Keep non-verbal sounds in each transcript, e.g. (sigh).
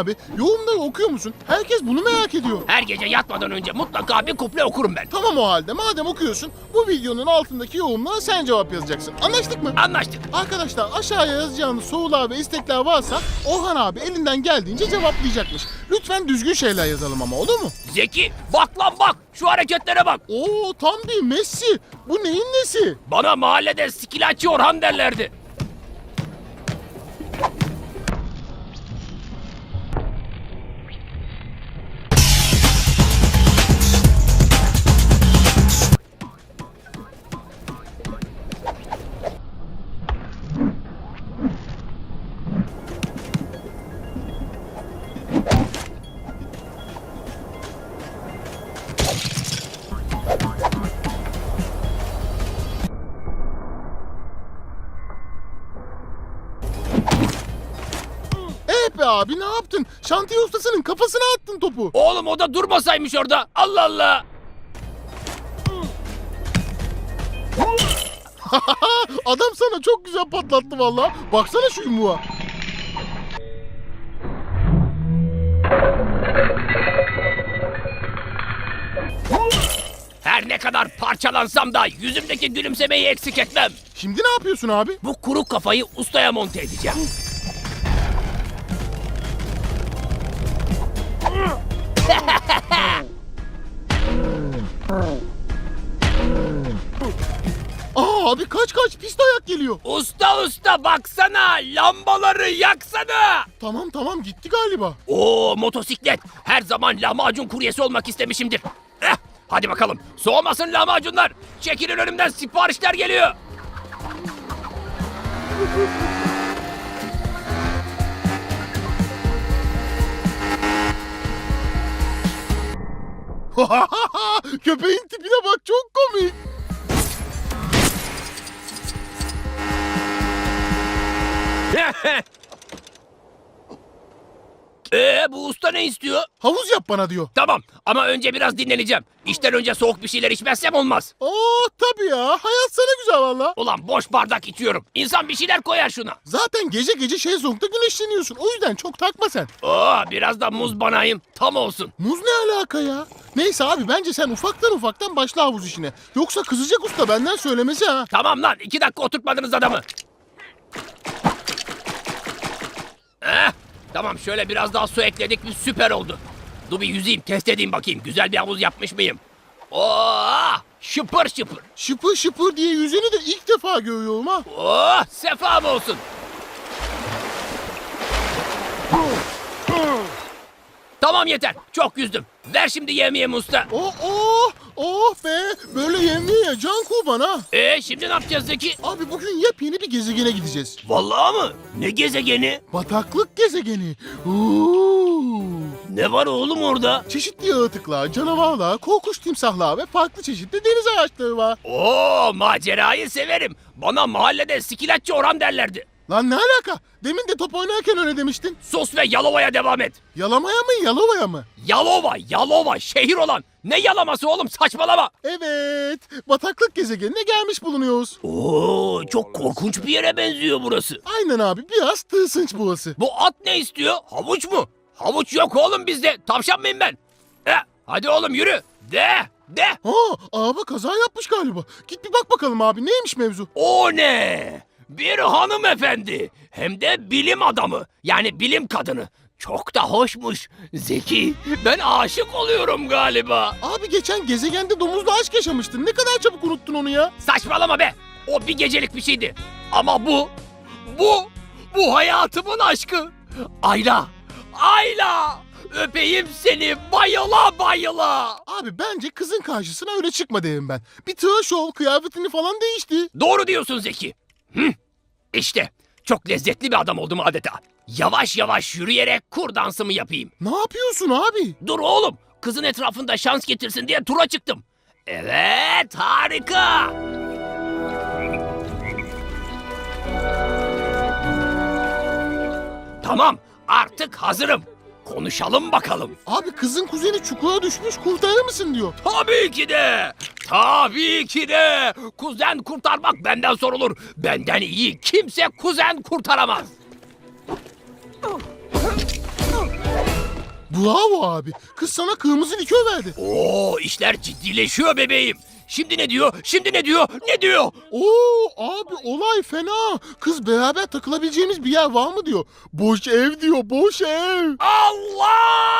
abi yoğumda okuyor musun? Herkes bunu merak ediyor. Her gece yatmadan önce mutlaka bir kuple okurum ben. Tamam o halde madem okuyorsun bu videonun altındaki yorumlara sen cevap yazacaksın. Anlaştık mı? Anlaştık. Arkadaşlar aşağıya yazacağınız sorular ve istekler varsa Orhan abi elinden geldiğince cevaplayacakmış. Lütfen düzgün şeyler yazalım ama olur mu? Zeki bak lan bak. Şu hareketlere bak. Oo tam bir Messi. Bu neyin nesi? Bana mahallede skilaççı Orhan derlerdi. Be abi ne yaptın? Şantiye ustasının kafasına attın topu. Oğlum o da durmasaymış orada. Allah Allah. (laughs) Adam sana çok güzel patlattı valla. Baksana şu yumuğa. Her ne kadar parçalansam da yüzümdeki gülümsemeyi eksik etmem. Şimdi ne yapıyorsun abi? Bu kuru kafayı ustaya monte edeceğim. Aa abi kaç kaç pis dayak geliyor. Usta usta baksana lambaları yaksana. Tamam tamam gitti galiba. Oo motosiklet. Her zaman lahmacun kuryesi olmak istemişimdir. Eh, hadi bakalım. Soğumasın lahmacunlar. Çekilin önümden siparişler geliyor. (laughs) Köpeğin tipine bak çok komik. (laughs) Ee bu usta ne istiyor? Havuz yap bana diyor. Tamam ama önce biraz dinleneceğim. İşten önce soğuk bir şeyler içmezsem olmaz. Oo tabii ya hayat sana güzel valla. Ulan boş bardak içiyorum. İnsan bir şeyler koyar şuna. Zaten gece gece şezlongda güneşleniyorsun. O yüzden çok takma sen. Oo biraz da muz banayım. Tam olsun. Muz ne alaka ya? Neyse abi bence sen ufaktan ufaktan başla havuz işine. Yoksa kızacak usta benden söylemesi ha. Tamam lan iki dakika oturtmadınız adamı. Eh, tamam şöyle biraz daha su ekledik mi süper oldu. Dur bir yüzeyim test edeyim bakayım. Güzel bir havuz yapmış mıyım? Oo, şıpır şıpır. Şıpır şıpır diye yüzeni de ilk defa görüyorum ha. Oh sefam olsun. Tamam yeter. Çok yüzdüm. Ver şimdi yemeğimi usta. Oh oh oh be böyle yemeğe can kurban ha. Ee şimdi ne yapacağız Zeki? Abi bugün yepyeni bir gezegene gideceğiz. Vallahi mı? Ne gezegeni? Bataklık gezegeni. Uuu. Ne var oğlum orada? Çeşitli yaratıklar, canavarlar, korkunç timsahlar ve farklı çeşitli deniz araçları var. Oo macerayı severim. Bana mahallede sikilatçı Orhan derlerdi. Lan ne alaka? Demin de top oynarken öyle demiştin. Sus ve Yalova'ya devam et. Yalamaya mı Yalova'ya mı? Yalova, Yalova şehir olan. Ne yalaması oğlum saçmalama. Evet, bataklık gezegenine gelmiş bulunuyoruz. Oo çok korkunç bir yere benziyor burası. Aynen abi, biraz tırsınç burası. Bu at ne istiyor? Havuç mu? Havuç yok oğlum bizde. Tavşan mıyım ben? E, hadi oğlum yürü. De, de. Ha, araba kaza yapmış galiba. Git bir bak bakalım abi, neymiş mevzu? O ne? Bir hanımefendi. Hem de bilim adamı. Yani bilim kadını. Çok da hoşmuş. Zeki. Ben aşık oluyorum galiba. Abi geçen gezegende domuzla aşk yaşamıştın. Ne kadar çabuk unuttun onu ya? Saçmalama be. O bir gecelik bir şeydi. Ama bu, bu, bu hayatımın aşkı. Ayla, Ayla. Öpeyim seni bayıla bayıla. Abi bence kızın karşısına öyle çıkma derim ben. Bir tıraş ol, kıyafetini falan değişti. Doğru diyorsun Zeki. Hı? İşte çok lezzetli bir adam oldum adeta. Yavaş yavaş yürüyerek kur dansımı yapayım. Ne yapıyorsun abi? Dur oğlum. Kızın etrafında şans getirsin diye tura çıktım. Evet harika. Tamam artık hazırım. Konuşalım bakalım. Abi kızın kuzeni çukura düşmüş kurtarır mısın diyor. Tabii ki de. Tabii ki de. Kuzen kurtarmak benden sorulur. Benden iyi kimse kuzen kurtaramaz. Bravo abi. Kız sana kırmızı likör verdi. Oo işler ciddileşiyor bebeğim. Şimdi ne diyor? Şimdi ne diyor? Ne diyor? Oo abi olay fena. Kız beraber takılabileceğimiz bir yer var mı diyor. Boş ev diyor boş ev. Allah!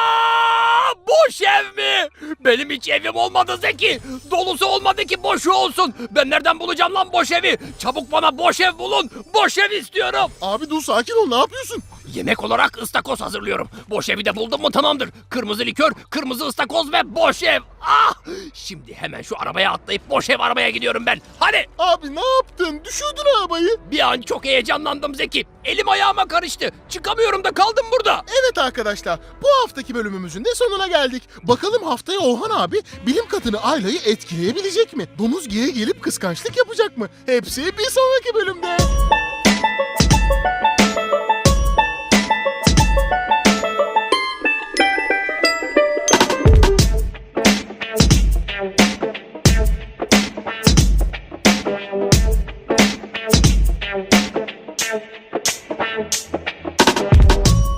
Benim hiç evim olmadı Zeki. Dolusu olmadı ki boşu olsun. Ben nereden bulacağım lan boş evi? Çabuk bana boş ev bulun. Boş ev istiyorum. Abi dur sakin ol ne yapıyorsun? Yemek olarak ıstakoz hazırlıyorum. Boş evi de buldum mu tamamdır. Kırmızı likör, kırmızı ıstakoz ve boş ev. Ah! Şimdi hemen şu arabaya atlayıp boş ev arabaya gidiyorum ben. Hadi! Abi ne yaptın? Düşürdün arabayı. Bir an çok heyecanlandım Zeki. Elim ayağıma karıştı. Çıkamıyorum da kaldım burada. Evet arkadaşlar bu haftaki bölümümüzün de sonuna geldik. Bakalım haftaya Orhan abi bilim katını Ayla'yı etkileyebilecek mi? Domuz geri gelip kıskançlık yapacak mı? Hepsi bir sonraki bölümde.